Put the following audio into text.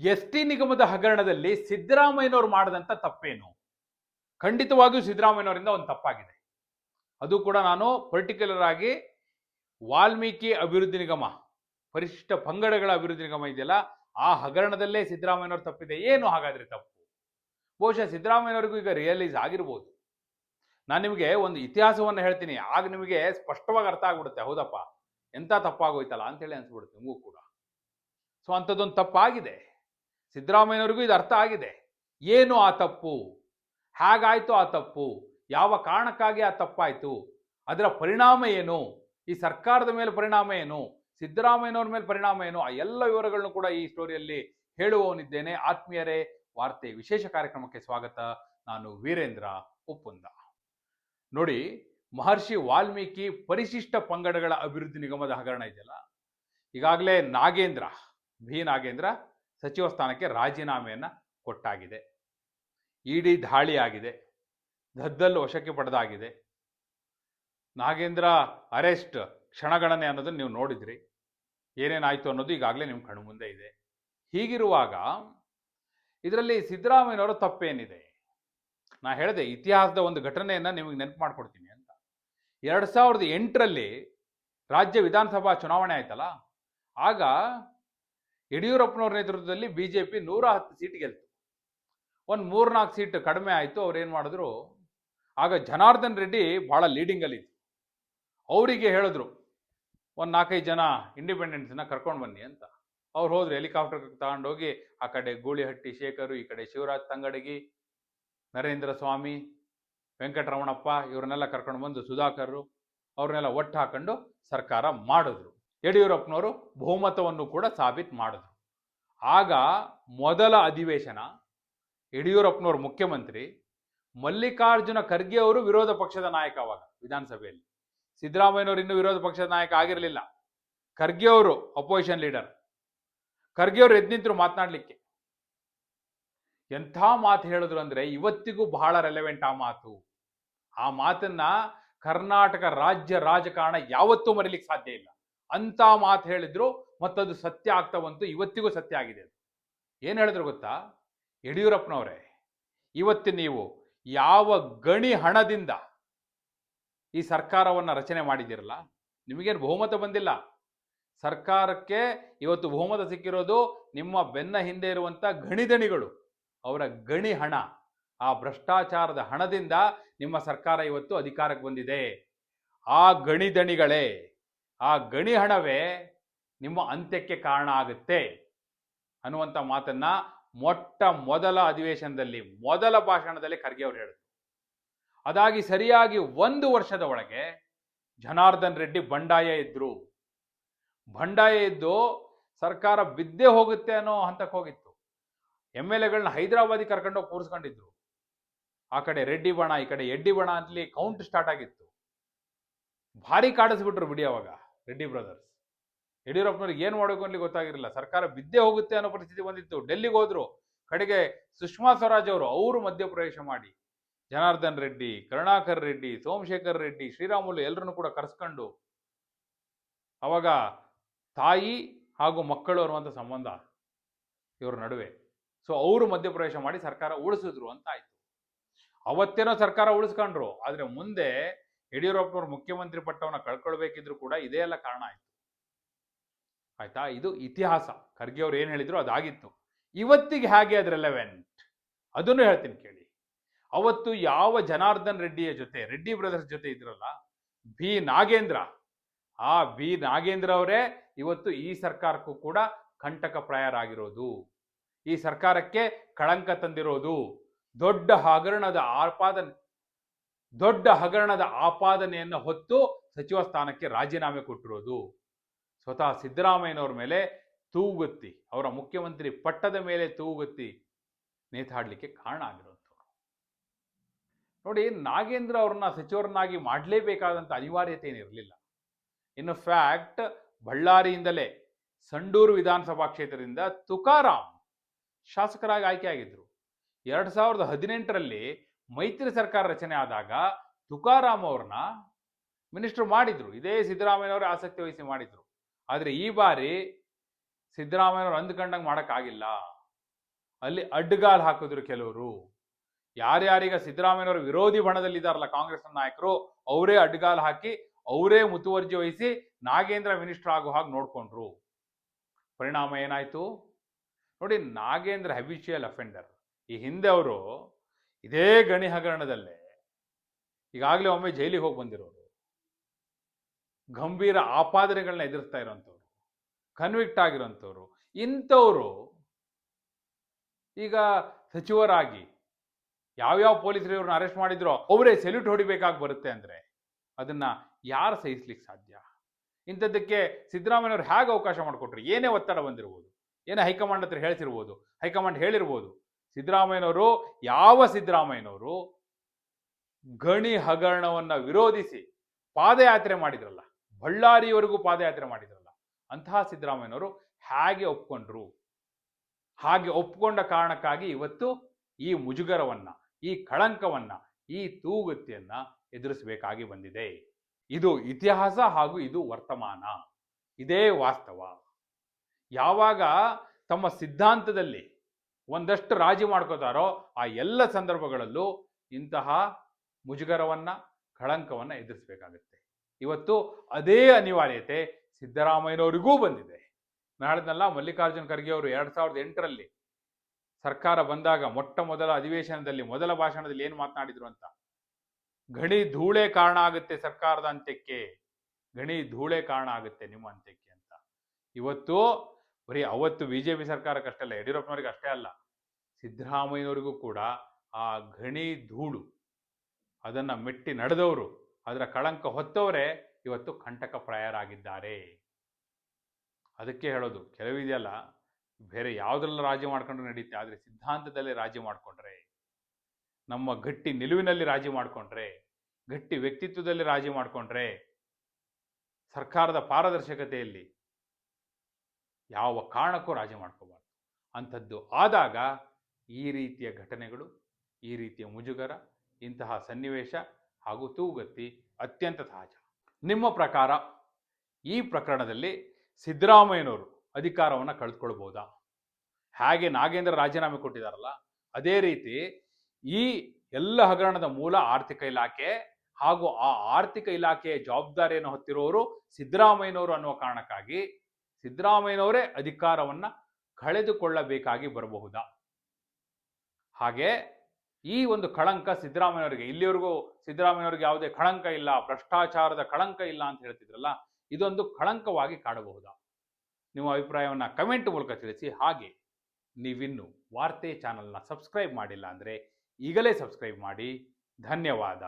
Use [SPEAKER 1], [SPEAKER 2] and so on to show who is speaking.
[SPEAKER 1] S T ನಿಗಮದ ಹಗರಣದಲ್ಲಿ ಸಿದ್ದರಾಮಯ್ಯನವರು ಮಾಡದಂತ ತಪ್ಪೇನು? ಖಂಡಿತವಾಗಿಯೂ ಸಿದ್ದರಾಮಯ್ಯನವರಿಂದ ಒಂದು ತಪ್ಪಾಗಿದೆ. ಅದು ಕೂಡ ನಾನು ಪರ್ಟಿಕ್ಯುಲರ್ ಆಗಿ ವಾಲ್ಮೀಕಿ ಅಭಿವೃದ್ಧಿ ನಿಗಮ, ಪರಿಶಿಷ್ಟ ಪಂಗಡಗಳ ಅಭಿವೃದ್ಧಿ ನಿಗಮ ಇದೆಯಲ್ಲ, ಆ ಹಗರಣದಲ್ಲೇ ಸಿದ್ದರಾಮಯ್ಯನವ್ರು ತಪ್ಪಿದೆ. ಏನು ಹಾಗಾದ್ರೆ ತಪ್ಪು? ಬಹುಶಃ ಸಿದ್ದರಾಮಯ್ಯನವರಿಗೂ ಈಗ ರಿಯಲೈಸ್ ಆಗಿರ್ಬೋದು. ನಾನು ನಿಮಗೆ ಒಂದು ಇತಿಹಾಸವನ್ನು ಹೇಳ್ತೀನಿ. ಆಗ ನಿಮಗೆ ಸ್ಪಷ್ಟವಾಗಿ ಅರ್ಥ ಆಗ್ಬಿಡುತ್ತೆ. ಹೌದಪ್ಪ ಎಂಥ ತಪ್ಪಾಗೋಯ್ತಲ್ಲ ಅಂತೇಳಿ ಅನ್ಸ್ಬಿಡುತ್ತೆ ನಿಮಗೂ ಕೂಡ. ಸೊ ಅಂಥದ್ದೊಂದು ತಪ್ಪಾಗಿದೆ. ಸಿದ್ದರಾಮಯ್ಯನವರಿಗೂ ಇದು ಅರ್ಥ ಆಗಿದೆ. ಏನು ಆ ತಪ್ಪು? ಹೇಗಾಯ್ತು ಆ ತಪ್ಪು? ಯಾವ ಕಾರಣಕ್ಕಾಗಿ ಆ ತಪ್ಪಾಯ್ತು? ಅದರ ಪರಿಣಾಮ ಏನು? ಈ ಸರ್ಕಾರದ ಮೇಲೆ ಪರಿಣಾಮ ಏನು? ಸಿದ್ದರಾಮಯ್ಯನವ್ರ ಮೇಲೆ ಪರಿಣಾಮ ಏನು? ಆ ಎಲ್ಲ ವಿವರಗಳನ್ನು ಕೂಡ ಈ ಸ್ಟೋರಿಯಲ್ಲಿ ಹೇಳುವವನಿದ್ದೇನೆ. ಆತ್ಮೀಯರೇ, ವಾರ್ತೆ ವಿಶೇಷ ಕಾರ್ಯಕ್ರಮಕ್ಕೆ ಸ್ವಾಗತ. ನಾನು ವೀರೇಂದ್ರ ಉಪ್ಪುಂದ. ನೋಡಿ, ಮಹರ್ಷಿ ವಾಲ್ಮೀಕಿ ಪರಿಶಿಷ್ಟ ಪಂಗಡಗಳ ಅಭಿವೃದ್ಧಿ ನಿಗಮದ ಹಗರಣ ಇದೆಯಲ್ಲ? ಈಗಾಗಲೇ ನಾಗೇಂದ್ರ ಬಿ ನಾಗೇಂದ್ರ ಸಚಿವ ಸ್ಥಾನಕ್ಕೆ ರಾಜೀನಾಮೆಯನ್ನು ಕೊಟ್ಟಾಗಿದೆ. ಇಡಿ ದಾಳಿಯಾಗಿದೆ. ದದ್ದಲ್ಲು ದದ್ದಲ್ ವಶಕ್ಕೆ ಪಡೆದಾಗಿದೆ. ನಾಗೇಂದ್ರ ಅರೆಸ್ಟ್ ಕ್ಷಣಗಣನೆ ಅನ್ನೋದನ್ನು ನೀವು ನೋಡಿದ್ರಿ. ಏನೇನಾಯಿತು ಅನ್ನೋದು ಈಗಾಗಲೇ ನಿಮ್ಮ ಕಣ್ಣು ಮುಂದೆ ಇದೆ. ಹೀಗಿರುವಾಗ ಇದರಲ್ಲಿ ಸಿದ್ದರಾಮಯ್ಯನವರ ತಪ್ಪೇನಿದೆ? ನಾ ಹೇಳಿದೆ ಇತಿಹಾಸದ ಒಂದು ಘಟನೆಯನ್ನು ನಿಮಗೆ ನೆನಪು ಮಾಡ್ಕೊಡ್ತೀನಿ ಅಂತ. ಎರಡು ಸಾವಿರದ ಎಂಟರಲ್ಲಿ ರಾಜ್ಯ ವಿಧಾನಸಭಾ ಚುನಾವಣೆ ಆಯ್ತಲ್ಲ? ಆಗ ಯಡಿಯೂರಪ್ಪನವ್ರ ನೇತೃತ್ವದಲ್ಲಿ ಬಿಜೆಪಿ ನೂರ ಹತ್ತು ಸೀಟ್ ಗೆಲ್ತು. ಒಂದು ಮೂರ್ನಾಲ್ಕು ಸೀಟ್ ಕಡಿಮೆ ಆಯಿತು, ಅವ್ರು ಏನು ಮಾಡಿದ್ರು? ಆಗ ಜನಾರ್ದನ್ ರೆಡ್ಡಿ ಬಹಳ ಲೀಡಿಂಗಲ್ಲಿ ಇತ್ತು ಅವರಿಗೆ ಹೇಳಿದ್ರು, ಒಂದು ನಾಲ್ಕೈದು ಜನ ಇಂಡಿಪೆಂಡೆನ್ಸ್ನ ಕರ್ಕೊಂಡು ಬನ್ನಿ ಅಂತ. ಅವ್ರು ಹೋದ್ರು ಹೆಲಿಕಾಪ್ಟರ್ ತಗೊಂಡೋಗಿ, ಆ ಕಡೆ ಗೂಳಿಹಟ್ಟಿ ಶೇಖರು, ಈ ಕಡೆ ಶಿವರಾಜ್ ತಂಗಡಗಿ, ನರೇಂದ್ರ ಸ್ವಾಮಿ, ವೆಂಕಟರಮಣಪ್ಪ, ಇವ್ರನ್ನೆಲ್ಲ ಕರ್ಕೊಂಡು ಬಂದು ಸುಧಾಕರ್ ಅವ್ರನ್ನೆಲ್ಲ ಒಟ್ಟು ಹಾಕೊಂಡು ಸರ್ಕಾರ ಮಾಡಿದ್ರು. ಯಡಿಯೂರಪ್ಪನವರು ಬಹುಮತವನ್ನು ಕೂಡ ಸಾಬೀತು ಮಾಡಿದ್ರು. ಆಗ ಮೊದಲ ಅಧಿವೇಶನ, ಯಡಿಯೂರಪ್ಪನವರು ಮುಖ್ಯಮಂತ್ರಿ ಮಲ್ಲಿಕಾರ್ಜುನ ಖರ್ಗೆ ಅವರು ವಿರೋಧ ಪಕ್ಷದ ನಾಯಕ ಅವಾಗ ವಿಧಾನಸಭೆಯಲ್ಲಿ. ಸಿದ್ದರಾಮಯ್ಯನವರು ಇನ್ನೂ ವಿರೋಧ ಪಕ್ಷದ ನಾಯಕ ಆಗಿರಲಿಲ್ಲ. ಖರ್ಗೆ ಅವರು ಅಪೋಸಿಷನ್ ಲೀಡರ್ ಖರ್ಗೆ ಅವರು ಎದ್ದು ನಿಂತರು ಮಾತನಾಡ್ಲಿಕ್ಕೆ. ಎಂಥ ಮಾತು ಹೇಳಿದ್ರು ಅಂದ್ರೆ ಇವತ್ತಿಗೂ ಬಹಳ ರೆಲೆವೆಂಟ್ ಆ ಮಾತು. ಆ ಮಾತನ್ನ ಕರ್ನಾಟಕ ರಾಜ್ಯ ರಾಜಕಾರಣ ಯಾವತ್ತೂ ಮರಿಲಿಕ್ಕೆ ಸಾಧ್ಯ ಇಲ್ಲ. ಅಂತ ಮಾತು ಹೇಳಿದ್ರು ಮತ್ತದು ಸತ್ಯ ಆಗ್ತಾ ಬಂತು ಇವತ್ತಿಗೂ ಸತ್ಯ ಆಗಿದೆ. ಅದು ಏನು ಹೇಳಿದ್ರು ಗೊತ್ತಾ? ಯಡಿಯೂರಪ್ಪನವರೇ, ಇವತ್ತು ನೀವು ಯಾವ ಗಣಿ ಹಣದಿಂದ ಈ ಸರ್ಕಾರವನ್ನು ರಚನೆ ಮಾಡಿದ್ದೀರಲ್ಲ? ನಿಮಗೇನು ಬಹುಮತ ಬಂದಿಲ್ಲ? ಸರ್ಕಾರಕ್ಕೆ ಇವತ್ತು ಬಹುಮತ ಸಿಕ್ಕಿರೋದು ನಿಮ್ಮ ಬೆನ್ನ ಹಿಂದೆ ಇರುವಂಥ ಗಣಿದಣಿಗಳು ಅವರ ಗಣಿ ಹಣ, ಆ ಭ್ರಷ್ಟಾಚಾರದ ಹಣದಿಂದ ನಿಮ್ಮ ಸರ್ಕಾರ ಇವತ್ತು ಅಧಿಕಾರಕ್ಕೆ ಬಂದಿದೆ. ಆ ಗಣಿದಣಿಗಳೇ ಆ ಗಣಿ ಹಣವೇ ನಿಮ್ಮ ಅಂತ್ಯಕ್ಕೆ ಕಾರಣ ಆಗುತ್ತೆ. ಅನ್ನುವಂಥ ಮಾತನ್ನ ಮೊಟ್ಟ ಮೊದಲ ಅಧಿವೇಶನದಲ್ಲಿ, ಮೊದಲ ಭಾಷಣದಲ್ಲಿ ಖರ್ಗೆ ಅವರು ಹೇಳಿದ್ರು. ಅದಾಗಿ ಸರಿಯಾಗಿ ಒಂದು ವರ್ಷದ ಒಳಗೆ ಜನಾರ್ದನ್ ರೆಡ್ಡಿ ಬಂಡಾಯ ಇದ್ರು. ಬಂಡಾಯ ಇದ್ದು ಸರ್ಕಾರ ಬಿದ್ದೇ ಹೋಗುತ್ತೆ ಅನ್ನೋ ಹಂತಕ್ಕೆ ಹೋಗಿತ್ತು. ಎಂ ಎಲ್ ಎಗಳನ್ನ ಹೈದರಾಬಾದಿಗೆ ಕರ್ಕೊಂಡೋಗಿ ಕೂರಿಸ್ಕೊಂಡಿದ್ರು. ಆ ಕಡೆ ರೆಡ್ಡಿ ಬಣ, ಈ ಕಡೆ ಎಡ್ಡಿ ಬಣ ಅಂತಲಿ ಕೌಂಟ್ ಸ್ಟಾರ್ಟ್ ಆಗಿತ್ತು. ಭಾರಿ ಕಾಡಿಸ್ಬಿಟ್ರು ಬಿಡಿ ಅವಾಗ. ರೆಡ್ಡಿ ಬ್ರದರ್ಸ್. ಯಡಿಯೂರಪ್ಪನವ್ರಿಗೆ ಏನು ಮಾಡಬೇಕು ಅಂತ ಗೊತ್ತಾಗಿರಲಿಲ್ಲ. ಸರ್ಕಾರ ಬಿದ್ದೆ ಹೋಗುತ್ತೆ ಅನ್ನೋ ಪರಿಸ್ಥಿತಿ ಬಂದಿತ್ತು. ಡೆಲ್ಲಿಗೆ ಹೋದ್ರು. ಕಡೆಗೆ ಸುಷ್ಮಾ ಸ್ವರಾಜ್ ಅವರು ಅವರು ಮಧ್ಯಪ್ರವೇಶ ಮಾಡಿ. ಜನಾರ್ದನ್ ರೆಡ್ಡಿ, ಕರುಣಾಕರ್ ರೆಡ್ಡಿ, ಸೋಮಶೇಖರ್ ರೆಡ್ಡಿ, ಶ್ರೀರಾಮುಲು ಎಲ್ಲರನ್ನು ಕೂಡ ಕರೆಸ್ಕೊಂಡು ಅವಾಗ ತಾಯಿ ಹಾಗೂ ಮಕ್ಕಳು ಅನ್ನುವಂಥ ಸಂಬಂಧ ಇವ್ರ ನಡುವೆ. ಸೊ ಅವರು ಮಧ್ಯಪ್ರವೇಶ ಮಾಡಿ ಸರ್ಕಾರ ಉಳಿಸಿದ್ರು ಅಂತ ಆಯ್ತು. ಅವತ್ತೇನೋ ಸರ್ಕಾರ ಉಳಿಸ್ಕೊಂಡ್ರು. ಆದ್ರೆ ಮುಂದೆ ಯಡಿಯೂರಪ್ಪನವ್ರು ಮುಖ್ಯಮಂತ್ರಿ ಪಟ್ಟವನ್ನ ಕಳ್ಕೊಳ್ಬೇಕಿದ್ರು ಕೂಡ ಇದೇ ಎಲ್ಲ ಕಾರಣ ಆಯ್ತು. ಆಯ್ತಾ? ಇದು ಇತಿಹಾಸ. ಖರ್ಗೆ ಅವ್ರು ಏನ್ ಹೇಳಿದ್ರು ಅದಾಗಿತ್ತು. ಇವತ್ತಿಗೆ ಹೇಗೆ ಅದ್ರೆಲೆವೆಂಟ್ ಅದನ್ನು ಹೇಳ್ತೀನಿ ಕೇಳಿ. ಅವತ್ತು ಯಾವ ಜನಾರ್ದನ್ ರೆಡ್ಡಿಯ ಜೊತೆ, ರೆಡ್ಡಿ ಬ್ರದರ್ಸ್ ಜೊತೆ ಇದ್ರಲ್ಲ ಬಿ ನಾಗೇಂದ್ರ, ಆ ಬಿ ನಾಗೇಂದ್ರ ಅವರೇ ಇವತ್ತು ಈ ಸರ್ಕಾರಕ್ಕೂ ಕೂಡ ಕಂಟಕ ಪ್ರಾಯರಾಗಿರೋದು. ಈ ಸರ್ಕಾರಕ್ಕೆ ಕಳಂಕ ತಂದಿರೋದು. ದೊಡ್ಡ ಹಗರಣದ ಆಪಾದನೆ ದೊಡ್ಡ ಹಗರಣದ ಆಪಾದನೆಯನ್ನು ಹೊತ್ತು ಸಚಿವ ಸ್ಥಾನಕ್ಕೆ ರಾಜೀನಾಮೆ ಕೊಟ್ಟಿರೋದು. ಸ್ವತಃ ಸಿದ್ದರಾಮಯ್ಯನವ್ರ ಮೇಲೆ ತೂಗುತ್ತಿ, ಅವರ ಮುಖ್ಯಮಂತ್ರಿ ಪಟ್ಟದ ಮೇಲೆ ತೂಗುತ್ತಿ ನೇತಾಡಲಿಕ್ಕೆ ಕಾರಣ ಆಗಿರುವಂಥವ್ರು ನೋಡಿ, ನಾಗೇಂದ್ರ ಅವ್ರನ್ನ ಸಚಿವರನ್ನಾಗಿ ಮಾಡಲೇಬೇಕಾದಂಥ ಅನಿವಾರ್ಯತೆ ಏನಿರಲಿಲ್ಲ ಇನ್ನು ಫ್ಯಾಕ್ಟ್, ಬಳ್ಳಾರಿಯಿಂದಲೇ ಸಂಡೂರು ವಿಧಾನಸಭಾ ಕ್ಷೇತ್ರದಿಂದ ತುಕಾರಾಮ್ ಶಾಸಕರಾಗಿ ಆಯ್ಕೆಯಾಗಿದ್ರು ಎರಡ್ ಸಾವಿರದ ಹದಿನೆಂಟರಲ್ಲಿ ಮೈತ್ರಿ ಸರ್ಕಾರ ರಚನೆ ಆದಾಗ ತುಕಾರಾಮ್ ಅವ್ರನ್ನ ಮಿನಿಸ್ಟರ್ ಮಾಡಿದ್ರು. ಇದೇ ಸಿದ್ದರಾಮಯ್ಯನವರೇ ಆಸಕ್ತಿ ವಹಿಸಿ ಮಾಡಿದ್ರು. ಆದ್ರೆ ಈ ಬಾರಿ ಸಿದ್ದರಾಮಯ್ಯನವ್ರು ಅಂದ್ಕೊಂಡಂಗೆ ಮಾಡೋಕ್ಕಾಗಿಲ್ಲ. ಅಲ್ಲಿ ಅಡ್ಡಗಾಲ್ ಹಾಕಿದ್ರು ಕೆಲವರು. ಯಾರ್ಯಾರೀಗ ಸಿದ್ದರಾಮಯ್ಯನವರ ವಿರೋಧಿ ಬಣದಲ್ಲಿದ್ದಾರಲ್ಲ ಕಾಂಗ್ರೆಸ್ ನಾಯಕರು, ಅವರೇ ಅಡ್ಡಗಾಲ್ ಹಾಕಿ ಅವರೇ ಮುತುವರ್ಜಿ ವಹಿಸಿ ನಾಗೇಂದ್ರ ಮಿನಿಸ್ಟರ್ ಆಗೋ ಹಾಗೆ ನೋಡ್ಕೊಂಡ್ರು. ಪರಿಣಾಮ ಏನಾಯ್ತು? ನೋಡಿ ನಾಗೇಂದ್ರ ಹೆಬಿಷಿಯಲ್ ಅಫೆಂಡರ್. ಈ ಹಿಂದೆ ಅವರು ಇದೇ ಗಣಿ ಹಗರಣದಲ್ಲೇ ಈಗಾಗಲೇ ಒಮ್ಮೆ ಜೈಲಿಗೆ ಹೋಗಿ ಬಂದಿರೋರು. ಗಂಭೀರ ಆಪಾದನೆಗಳನ್ನ ಎದುರಿಸ್ತಾ ಇರೋಂಥವ್ರು ಕನ್ವಿಕ್ಟ್ ಆಗಿರೋಂಥವ್ರು, ಇಂಥವರು ಈಗ ಸಚಿವರಾಗಿ ಯಾವ್ಯಾವ ಪೊಲೀಸರು ಇವ್ರನ್ನ ಅರೆಸ್ಟ್ ಮಾಡಿದ್ರೋ ಅವರೇ ಸೆಲ್ಯೂಟ್ ಹೊಡಿಬೇಕಾಗಿ ಬರುತ್ತೆ ಅಂದರೆ ಅದನ್ನ ಯಾರು ಸಹಿಸ್ಲಿಕ್ಕೆ ಸಾಧ್ಯ? ಇಂಥದ್ದಕ್ಕೆ ಸಿದ್ದರಾಮಯ್ಯವ್ರು ಹೇಗೆ ಅವಕಾಶ ಮಾಡಿಕೊಟ್ರು? ಏನೇ ಒತ್ತಡ ಬಂದಿರ್ಬೋದು, ಏನೇ ಹೈಕಮಾಂಡ್ ಹತ್ರ ಹೇಳ್ತಿರ್ಬೋದು, ಹೈಕಮಾಂಡ್ ಹೇಳಿರ್ಬೋದು ಸಿದ್ದರಾಮಯ್ಯನವರು, ಯಾವ ಸಿದ್ದರಾಮಯ್ಯನವರು ಗಣಿ ಹಗರಣವನ್ನು ವಿರೋಧಿಸಿ ಪಾದಯಾತ್ರೆ ಮಾಡಿದ್ರಲ್ಲ, ಬಳ್ಳಾರಿವರೆಗೂ ಪಾದಯಾತ್ರೆ ಮಾಡಿದ್ರಲ್ಲ, ಅಂತಹ ಸಿದ್ದರಾಮಯ್ಯನವರು ಹೇಗೆ ಒಪ್ಕೊಂಡ್ರು? ಹಾಗೆ ಒಪ್ಕೊಂಡ ಕಾರಣಕ್ಕಾಗಿ ಇವತ್ತು ಈ ಮುಜುಗರವನ್ನ, ಈ ಕಳಂಕವನ್ನ, ಈ ತೂಗುತ್ತಿಯನ್ನ ಎದುರಿಸಬೇಕಾಗಿ ಬಂದಿದೆ. ಇದು ಇತಿಹಾಸ ಹಾಗೂ ಇದು ವರ್ತಮಾನ. ಇದೇ ವಾಸ್ತವ. ಯಾವಾಗ ತಮ್ಮ ಸಿದ್ಧಾಂತದಲ್ಲಿ ಒಂದಷ್ಟು ರಾಜಿ ಮಾಡ್ಕೋತಾರೋ ಆ ಎಲ್ಲ ಸಂದರ್ಭಗಳಲ್ಲೂ ಇಂತಹ ಮುಜುಗರವನ್ನ, ಕಳಂಕವನ್ನ ಎದುರಿಸಬೇಕಾಗುತ್ತೆ. ಇವತ್ತು ಅದೇ ಅನಿವಾರ್ಯತೆ ಸಿದ್ದರಾಮಯ್ಯನವರಿಗೂ ಬಂದಿದೆ. ನಾಳೆದಲ್ಲ ಮಲ್ಲಿಕಾರ್ಜುನ್ ಖರ್ಗೆ ಅವರು ಎರಡು ಸಾವಿರದ ಎಂಟರಲ್ಲಿ ಸರ್ಕಾರ ಬಂದಾಗ ಮೊಟ್ಟ ಮೊದಲ ಅಧಿವೇಶನದಲ್ಲಿ, ಮೊದಲ ಭಾಷಣದಲ್ಲಿ ಏನು ಮಾತನಾಡಿದ್ರು ಅಂತ? ಗಣಿ ಧೂಳೆ ಕಾರಣ ಆಗುತ್ತೆ ಸರ್ಕಾರದ ಅಂತ್ಯಕ್ಕೆ ಗಣಿ ಧೂಳೆ ಕಾರಣ ಆಗುತ್ತೆ ನಿಮ್ಮ ಅಂತ್ಯಕ್ಕೆ ಅಂತ. ಇವತ್ತು ಬರೀ ಅವತ್ತು ಬಿಜೆಪಿ ಸರ್ಕಾರಕ್ಕಷ್ಟೇ ಅಲ್ಲ ಯಡಿಯೂರಪ್ಪನವ್ರಿಗೆ ಅಷ್ಟೇ ಅಲ್ಲ, ಸಿದ್ದರಾಮಯ್ಯನವರಿಗೂ ಕೂಡ ಆ ಗಣಿ ಧೂಳು, ಅದನ್ನ ಮೆಟ್ಟಿ ನಡೆದವರು, ಅದರ ಕಳಂಕ ಹೊತ್ತವರೇ ಇವತ್ತು ಕಂಟಕಪ್ರಾಯರಾಗಿದ್ದಾರೆ ಅದಕ್ಕೆ ಹೇಳೋದು ಕೆಲವಿದೆಯಲ್ಲ ಬೇರೆ ಯಾವುದ್ರಲ್ಲ ರಾಜಿ ಮಾಡ್ಕೊಂಡ್ರೆ ನಡೀತೆ, ಆದರೆ ಸಿದ್ಧಾಂತದಲ್ಲಿ ರಾಜಿ ಮಾಡ್ಕೊಂಡ್ರೆ, ನಮ್ಮ ಗಟ್ಟಿ ನಿಲುವಿನಲ್ಲಿ ರಾಜಿ ಮಾಡ್ಕೊಂಡ್ರೆ, ಗಟ್ಟಿ ವ್ಯಕ್ತಿತ್ವದಲ್ಲಿ ರಾಜಿ ಮಾಡ್ಕೊಂಡ್ರೆ, ಸರ್ಕಾರದ ಪಾರದರ್ಶಕತೆಯಲ್ಲಿ ಯಾವ ಕಾರಣಕ್ಕೂ ರಾಜಿ ಮಾಡ್ಕೋಬಾರ್ದು. ಅಂಥದ್ದು ಆದಾಗ ಈ ರೀತಿಯ ಘಟನೆಗಳು, ಈ ರೀತಿಯ ಮುಜುಗರ, ಇಂತಹ ಸನ್ನಿವೇಶ ಹಾಗೂ ತೂಗತ್ತಿ ಅತ್ಯಂತ ಸಹಜ. ನಿಮ್ಮ ಪ್ರಕಾರ ಈ ಪ್ರಕರಣದಲ್ಲಿ ಸಿದ್ದರಾಮಯ್ಯನವರು ಅಧಿಕಾರವನ್ನು ಕಳೆದುಕೊಳ್ಬೋದಾ ಹಾಗೆ ನಾಗೇಂದ್ರ ರಾಜೀನಾಮೆ ಕೊಟ್ಟಿದ್ದಾರಲ್ಲ ಅದೇ ರೀತಿ ಈ ಎಲ್ಲ ಹಗರಣದ ಮೂಲ ಆರ್ಥಿಕ ಇಲಾಖೆ ಹಾಗೂ ಆ ಆರ್ಥಿಕ ಇಲಾಖೆಯ ಜವಾಬ್ದಾರಿಯನ್ನು ಹೊತ್ತಿರುವವರು ಸಿದ್ದರಾಮಯ್ಯನವರು ಅನ್ನುವ ಕಾರಣಕ್ಕಾಗಿ ಸಿದ್ದರಾಮಯ್ಯನವರೇ ಅಧಿಕಾರವನ್ನ ಕಳೆದುಕೊಳ್ಳಬೇಕಾಗಿ ಬರಬಹುದಾ? ಹಾಗೆ ಈ ಒಂದು ಕಳಂಕ ಸಿದ್ದರಾಮಯ್ಯನವರಿಗೆ, ಇಲ್ಲಿವರೆಗೂ ಸಿದ್ದರಾಮಯ್ಯನವರಿಗೆ ಯಾವುದೇ ಕಳಂಕ ಇಲ್ಲ, ಭ್ರಷ್ಟಾಚಾರದ ಕಳಂಕ ಇಲ್ಲ ಅಂತ ಹೇಳ್ತಿದ್ರಲ್ಲ, ಇದೊಂದು ಕಳಂಕವಾಗಿ ಕಾಡಬಹುದಾ ನಿಮ್ಮ ಅಭಿಪ್ರಾಯವನ್ನು ಕಮೆಂಟ್ ಮೂಲಕ ತಿಳಿಸಿ. ಹಾಗೆ ನೀವಿನ್ನು ವಾರ್ತೆ ಚಾನಲ್ನ ಸಬ್ಸ್ಕ್ರೈಬ್ ಮಾಡಿಲ್ಲ ಅಂದರೆ ಈಗಲೇ ಸಬ್ಸ್ಕ್ರೈಬ್ ಮಾಡಿ. ಧನ್ಯವಾದ.